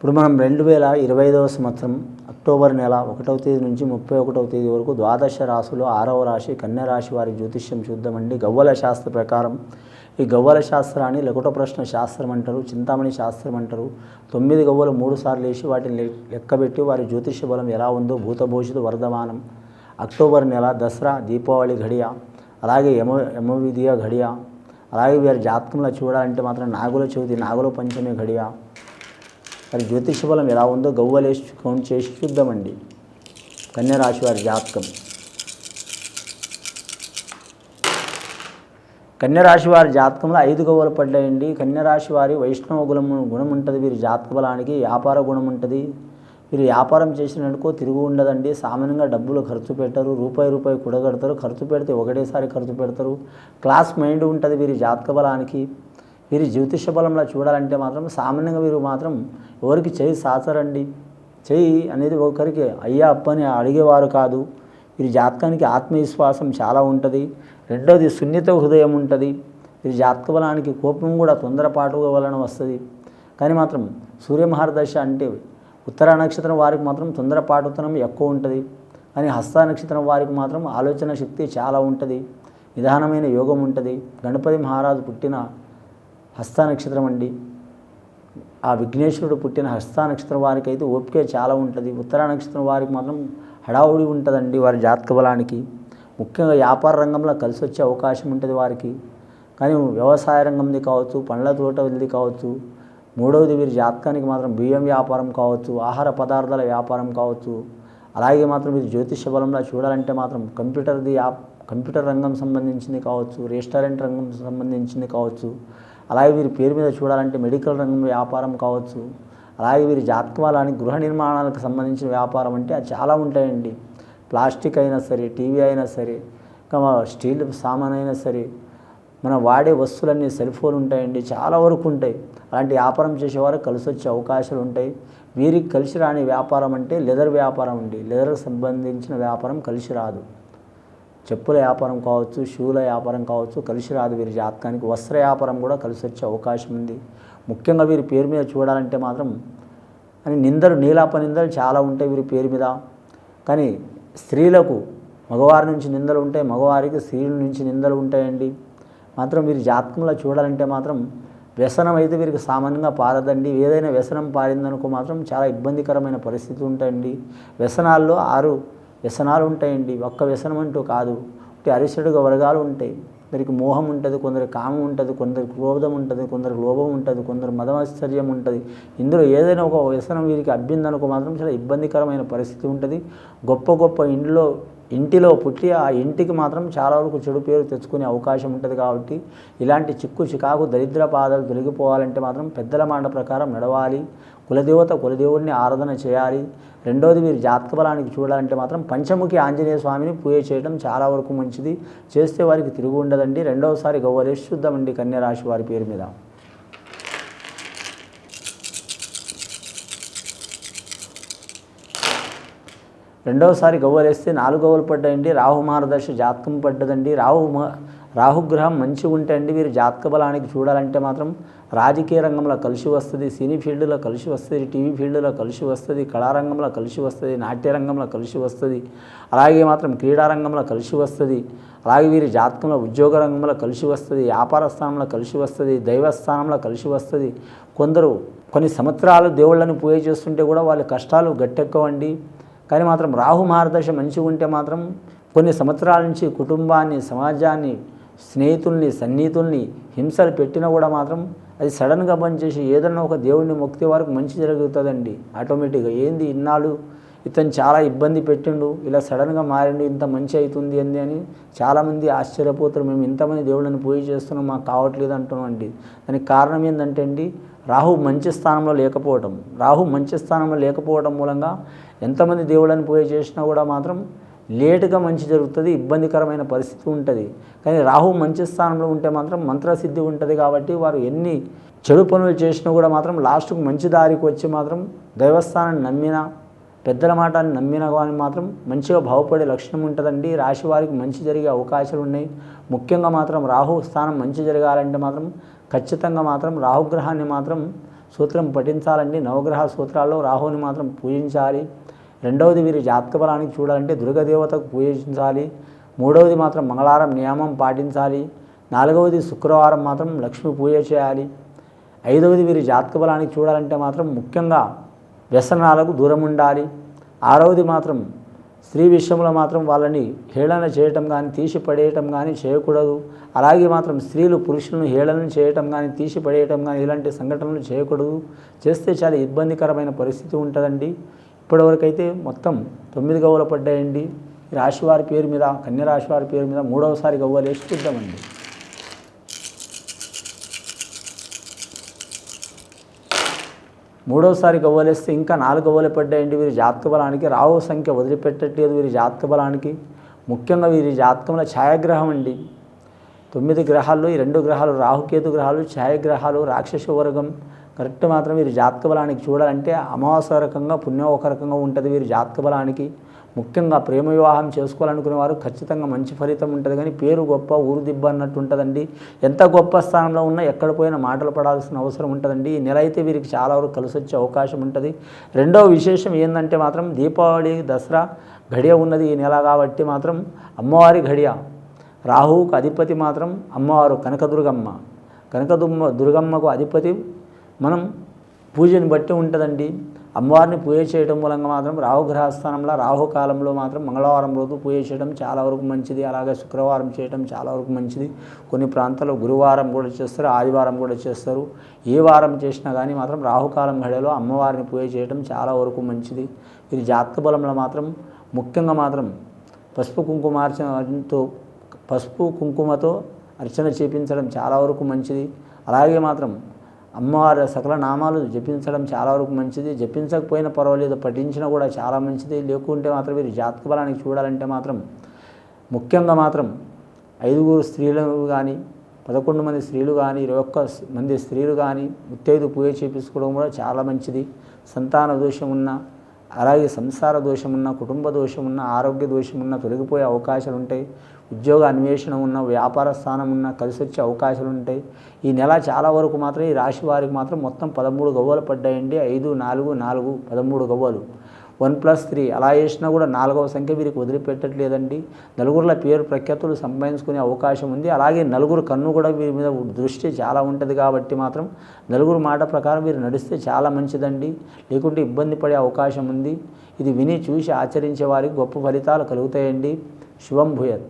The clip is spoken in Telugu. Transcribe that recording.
ఇప్పుడు మనం రెండు వేల ఇరవై ఐదవ సంవత్సరం అక్టోబర్ నెల ఒకటవ తేదీ నుంచి ముప్పై ఒకటవ తేదీ వరకు ద్వాదశ రాశులు ఆరవ రాశి కన్యా రాశి వారి జ్యోతిష్యం చూద్దామండి. గవ్వల శాస్త్ర ప్రకారం ఈ గవ్వల శాస్త్రాన్ని లకుట ప్రశ్న శాస్త్రం అంటారు చింతామణి శాస్త్రం అంటారు. తొమ్మిది గవ్వలు మూడు సార్లు వేసి వాటిని లెక్కబెట్టి వారి జ్యోతిష్య బలం ఎలా ఉందో భూతభూషిత వర్ధమానం. అక్టోబర్ నెల దసరా దీపావళి ఘడియ అలాగే యమ యమవిధియ ఘడియ అలాగే వీరి జాతకంలో చూడాలంటే మాత్రం నాగుల చవితి నాగుల పంచమి ఘడియ మరి జ్యోతిష బలం ఎలా ఉందో గవ్వలేసి కౌంట్ చేసి చూద్దామండి. కన్యరాశి వారి జాతకం. కన్యరాశి వారి జాతకంలో ఐదు గవ్వలు పడ్డాయండి. కన్యరాశి వారి వైష్ణవ గుణం గుణం ఉంటుంది. వీరి జాతక బలానికి వ్యాపార గుణం ఉంటుంది. వీరు వ్యాపారం చేసినట్టుకో తిరుగు ఉండదండి. సామాన్యంగా డబ్బులు ఖర్చు పెట్టరు. రూపాయి రూపాయి కూడగడతారు. ఖర్చు పెడితే ఒకటేసారి ఖర్చు పెడతారు. క్లాస్ మైండ్ ఉంటుంది వీరి జాతక బలానికి వీరి జ్యోతిష బలంలో చూడాలంటే మాత్రం సామాన్యంగా వీరు మాత్రం ఎవరికి చేయి సాచరండి. చేయి అనేది ఒకరికి అయ్యా అప్పని అడిగేవారు కాదు. వీరి జాతకానికి ఆత్మవిశ్వాసం చాలా ఉంటుంది. రెండవది సున్నిత హృదయం ఉంటుంది. వీరి జాతక బలానికి కోపం కూడా తొందరపాటు వలన వస్తుంది. కానీ మాత్రం సూర్యమహారదశ అంటే ఉత్తర నక్షత్రం వారికి మాత్రం తొందరపాటుతనం ఎక్కువ ఉంటుంది. కానీ హస్త నక్షత్రం వారికి మాత్రం ఆలోచన శక్తి చాలా ఉంటుంది. నిదానమైన యోగం ఉంటుంది. గణపతి మహారాజు పుట్టిన హస్తానక్షత్రం అండి. ఆ విఘ్నేశ్వరుడు పుట్టిన హస్తానక్షత్రం వారికి అయితే ఓపిక చాలా ఉంటుంది. ఉత్తరా నక్షత్రం వారికి మాత్రం హడావుడి ఉంటుందండి వారి జాతక బలానికి. ముఖ్యంగా వ్యాపార రంగంలో కలిసి వచ్చే అవకాశం ఉంటుంది వారికి. కానీ వ్యవసాయ రంగంది కావచ్చు పండ్ల తోటది కావచ్చు మూడవది వీరి జాతకానికి మాత్రం బియ్యం వ్యాపారం కావచ్చు ఆహార పదార్థాల వ్యాపారం కావచ్చు అలాగే మాత్రం మీరు జ్యోతిష బలంలో చూడాలంటే మాత్రం కంప్యూటర్ది యాప్ కంప్యూటర్ రంగం సంబంధించింది కావచ్చు రెస్టారెంట్ రంగం సంబంధించింది కావచ్చు అలాగే వీరి పేరు మీద చూడాలంటే మెడికల్ రంగం వ్యాపారం కావచ్చు. అలాగే వీరి జాతకాలని గృహ నిర్మాణాలకు సంబంధించిన వ్యాపారం అంటే అది చాలా ఉంటాయండి. ప్లాస్టిక్ అయినా సరే టీవీ అయినా సరే ఇంకా స్టీల్ సామాన్ అయినా సరే మనం వాడే వస్తువులన్నీ సెల్ ఫోన్ ఉంటాయండి చాలా వరకు ఉంటాయి. అలాంటి వ్యాపారం చేసేవారు కలిసి వచ్చే అవకాశాలు ఉంటాయి. వీరికి కలిసి రాని వ్యాపారం అంటే లెదర్ వ్యాపారం అండి. లెదర్కి సంబంధించిన వ్యాపారం కలిసి రాదు. చెప్పుల వ్యాపారం కావచ్చు షూల వ్యాపారం కావచ్చు కలిసి రాదు వీరి జాతకానికి. వస్త్ర వ్యాపారం కూడా కలిసి వచ్చే అవకాశం ఉంది. ముఖ్యంగా వీరి పేరు మీద చూడాలంటే మాత్రం అని నిందలు నీలాప నిందలు చాలా ఉంటాయి వీరి పేరు మీద. కానీ స్త్రీలకు మగవారి నుంచి నిందలు ఉంటాయి మగవారికి స్త్రీల నుంచి నిందలు ఉంటాయండి. మాత్రం వీరి జాతకంలో చూడాలంటే మాత్రం వ్యసనం అయితే వీరికి సామాన్యంగా పారదండి. ఏదైనా వ్యసనం పారిందనుకో మాత్రం చాలా ఇబ్బందికరమైన పరిస్థితి ఉంటాయండి. వ్యసనాల్లో ఆరు వ్యసనాలు ఉంటాయండి. ఒక్క వ్యసనం అంటూ కాదు. ఒకటి అరిసెడుగా వర్గాలు ఉంటాయి. కొందరికి మోహం ఉంటుంది కొందరికి కామం ఉంటుంది కొందరికి క్రోధం ఉంటుంది కొందరికి లోభం ఉంటుంది కొందరు మదమాశ్చర్యం ఉంటుంది. ఇందులో ఏదైనా ఒక వ్యసనం వీరికి అబ్బిందనుకో మాత్రం చాలా ఇబ్బందికరమైన పరిస్థితి ఉంటుంది. గొప్ప గొప్ప ఇంట్లో ఇంటిలో పుట్టి ఆ ఇంటికి మాత్రం చాలా వరకు చెడు పేరు తెచ్చుకునే అవకాశం ఉంటుంది కాబట్టి ఇలాంటి చిక్కు చికాకు దరిద్ర బాధలు తొలగిపోవాలంటే మాత్రం పెద్దల మాట ప్రకారం నడవాలి. కులదేవత కులదేవుడిని ఆరాధన చేయాలి. రెండోది మీరు జాతక బలానికి చూడాలంటే మాత్రం పంచముఖి ఆంజనేయ స్వామిని పూజ చేయడం చాలా వరకు మంచిది. చేస్తే వారికి తిరుగు ఉండదండి. రెండవసారి గౌరేష్ చూద్దామండి అండి కన్యరాశి వారి పేరు మీద. రెండవసారి గవ్వలేస్తే నాలుగు గవ్వలు పడ్డాయండి. రాహు మార్గదర్శ జాతకం పడ్డదండి. రాహు రాహుగ్రహం మంచిగా ఉంటే అండి వీరు జాతక బలానికి చూడాలంటే మాత్రం రాజకీయ రంగంలో కలిసి వస్తుంది సినీ ఫీల్డ్లో కలిసి వస్తుంది టీవీ ఫీల్డ్లో కలిసి వస్తుంది కళారంగంలో కలిసి వస్తుంది నాట్య రంగంలో కలిసి వస్తుంది అలాగే మాత్రం క్రీడారంగంలో కలిసి వస్తుంది అలాగే వీరి జాతకంలో ఉద్యోగ రంగంలో కలిసి వస్తుంది వ్యాపార స్థానంలో కలిసి వస్తుంది దైవస్థానంలో కలిసి వస్తుంది. కొందరు కొన్ని సంవత్సరాలు దేవుళ్ళని పూజ చేస్తుంటే కూడా వాళ్ళ కష్టాలు గట్టెక్కవండి. కానీ మాత్రం రాహు మార్గదర్శ మంచిగా ఉంటే మాత్రం కొన్ని సంవత్సరాల నుంచి కుటుంబాన్ని సమాజాన్ని స్నేహితుల్ని సన్నిహితుల్ని హింసలు పెట్టినా కూడా మాత్రం అది సడన్గా పనిచేసి ఏదన్నా ఒక దేవుడిని మొక్కితే వరకు మంచి జరుగుతుందండి. ఆటోమేటిక్గా ఏంది ఇన్నాళ్ళు ఇతను చాలా ఇబ్బంది పెట్టిండు ఇలా సడన్గా మారిండు ఇంత మంచి అవుతుంది అంది అని చాలామంది ఆశ్చర్యపోతారు మేము ఇంతమంది దేవుళ్ళని పూజ చేస్తున్నాం మాకు కావట్లేదు అంటున్నాం అండి. దానికి కారణం ఏంటంటే అండి రాహు మంచి స్థానంలో లేకపోవటం రాహు మంచి స్థానంలో లేకపోవడం మూలంగా ఎంతమంది దేవుళ్ళని పూజ చేసినా కూడా మాత్రం లేటుగా మంచి జరుగుతుంది ఇబ్బందికరమైన పరిస్థితి ఉంటుంది. కానీ రాహు మంచి స్థానంలో ఉంటే మాత్రం మంత్రసిద్ధి ఉంటుంది కాబట్టి వారు ఎన్ని చెడు పనులు చేసినా కూడా మాత్రం లాస్ట్కు మంచి దారికి వచ్చి మాత్రం దైవస్థానాన్ని నమ్మినా పెద్దల మాటని నమ్మిన కానీ మాత్రం మంచిగా బాగుపడే లక్షణం ఉంటుందండి. రాశి వారికి మంచి జరిగే అవకాశాలు ఉన్నాయి. ముఖ్యంగా మాత్రం రాహు స్థానం మంచి జరగాలంటే మాత్రం ఖచ్చితంగా మాత్రం రాహుగ్రహాన్ని మాత్రం సూత్రం పఠించాలండి. నవగ్రహ సూత్రాల్లో రాహుని మాత్రం పూజించాలి. రెండవది వీరి జాతక బలానికి చూడాలంటే దుర్గదేవతకు పూజించాలి. మూడవది మాత్రం మంగళవారం నియమం పాటించాలి. నాలుగవది శుక్రవారం మాత్రం లక్ష్మి పూజ చేయాలి. ఐదవది వీరి జాతక బలానికి చూడాలంటే మాత్రం ముఖ్యంగా వ్యసనాలకు దూరం ఉండాలి ఆరవది మాత్రం స్త్రీ విషయంలో మాత్రం వాళ్ళని హేళన చేయటం కానీ తీసి పడేయటం కానీ చేయకూడదు. అలాగే మాత్రం స్త్రీలు పురుషులను హేళన చేయటం కానీ తీసి పడేయటం కానీ ఇలాంటి సంఘటనలు చేయకూడదు. చేస్తే చాలా ఇబ్బందికరమైన పరిస్థితి ఉంటుందండి. ఇప్పటివరకైతే మొత్తం తొమ్మిది గవ్వలు పడ్డాయండి. రాశి వారి పేరు మీద కన్యరాశి వారి పేరు మీద మూడవసారి గవ్వలు వేసి చూద్దామండి. మూడోసారి గవ్వలేస్తే ఇంకా నాలుగు గవ్వలు పడ్డాయండి వీరి జాతక బలానికి. రావు సంఖ్య వదిలిపెట్టట్లేదు వీరి జాతక బలానికి. ముఖ్యంగా వీరి జాతకంలో ఛాయాగ్రహం అండి. తొమ్మిది గ్రహాల్లో ఈ రెండు గ్రహాలు రాహుకేతు గ్రహాలు ఛాయాగ్రహాలు రాక్షస వర్గం. కరెక్ట్ మాత్రం వీరి జాతక బలానికి చూడాలంటే అమావాస్య రకంగా పుణ్యం ఒక రకంగా ఉంటుంది వీరి జాతక బలానికి. ముఖ్యంగా ప్రేమ వివాహం చేసుకోవాలనుకునే వారు ఖచ్చితంగా మంచి ఫలితం ఉంటుంది. కానీ పేరు గొప్ప ఊరు దిబ్బ అన్నట్టు ఉంటుందండి. ఎంత గొప్ప స్థానంలో ఉన్నా ఎక్కడ పోయినా మాటలు పడాల్సిన అవసరం ఉంటుందండి. ఈ నెల అయితే వీరికి చాలా వరకు కలిసి వచ్చే అవకాశం ఉంటుంది. రెండవ విశేషం ఏంటంటే మాత్రం దీపావళి దసరా గడియ ఉన్నది ఈ నెల కాబట్టి మాత్రం అమ్మవారి గడియ రాహువుకు అధిపతి మాత్రం అమ్మవారు కనకదుర్గమ్మ. కనకదుమ్మ దుర్గమ్మకు అధిపతి మనం పూజని బట్టి ఉంటుందండి. అమ్మవారిని పూజ చేయడం మూలంగా మాత్రం రాహు గ్రహస్థానంలో రాహు కాలంలో మాత్రం మంగళవారం రోజు పూజ చేయడం చాలా వరకు మంచిది. అలాగే శుక్రవారం చేయడం చాలా వరకు మంచిది. కొన్ని ప్రాంతాల్లో గురువారం కూడా చేస్తారు ఆదివారం కూడా చేస్తారు. ఏ వారం చేసినా కానీ మాత్రం రాహుకాలం గడియలో అమ్మవారిని పూజ చేయడం చాలా వరకు మంచిది. ఇది జాతక బలంలో మాత్రం ముఖ్యంగా మాత్రం పసుపు కుంకుమార్చనతో పసుపు కుంకుమతో అర్చన చేపించడం చాలా వరకు మంచిది. అలాగే మాత్రం అమ్మవారి సకల నామాలు జపించడం చాలా వరకు మంచిది. జపించకపోయినా పర్వాలేదు పఠించినా కూడా చాలా మంచిది. లేకుంటే మాత్రం మీరు జాతక బలానికి చూడాలంటే మాత్రం ముఖ్యంగా మాత్రం ఐదుగురు స్త్రీలు కానీ పదకొండు మంది స్త్రీలు కానీ ఇరవై ఒక్క మంది స్త్రీలు కానీ ముత్తైదు పూజ చేపించుకోవడం కూడా చాలా మంచిది. సంతాన దోషం ఉన్న అలాగే సంసార దోషం ఉన్న కుటుంబ దోషం ఉన్న ఆరోగ్య దోషం ఉన్న తొలగిపోయే అవకాశాలు ఉంటాయి ఉద్యోగ అన్వేషణ ఉన్న వ్యాపార స్థానం ఉన్న కలిసి వచ్చే అవకాశాలు ఉంటాయి. ఈ నెల చాలా వరకు మాత్రం ఈ రాశి వారికి మాత్రం మొత్తం పదమూడు గవ్వలు పడ్డాయండి. ఐదు నాలుగు నాలుగు పదమూడు గవ్వలు. వన్ ప్లస్ త్రీ అలా వేసినా కూడా నాలుగవ సంఖ్య వీరికి వదిలిపెట్టట్లేదండి. నలుగురుల పేరు ప్రఖ్యాతులు సంపాదించుకునే అవకాశం ఉంది. అలాగే నలుగురు కన్ను కూడా వీరి మీద దృష్టి చాలా ఉంటుంది కాబట్టి మాత్రం నలుగురు మాట ప్రకారం వీరు నడిస్తే చాలా మంచిదండి. లేకుంటే ఇబ్బంది పడే అవకాశం ఉంది. ఇది విని చూసి ఆచరించే వారికి గొప్ప ఫలితాలు కలుగుతాయండి. శుభం భూయత్.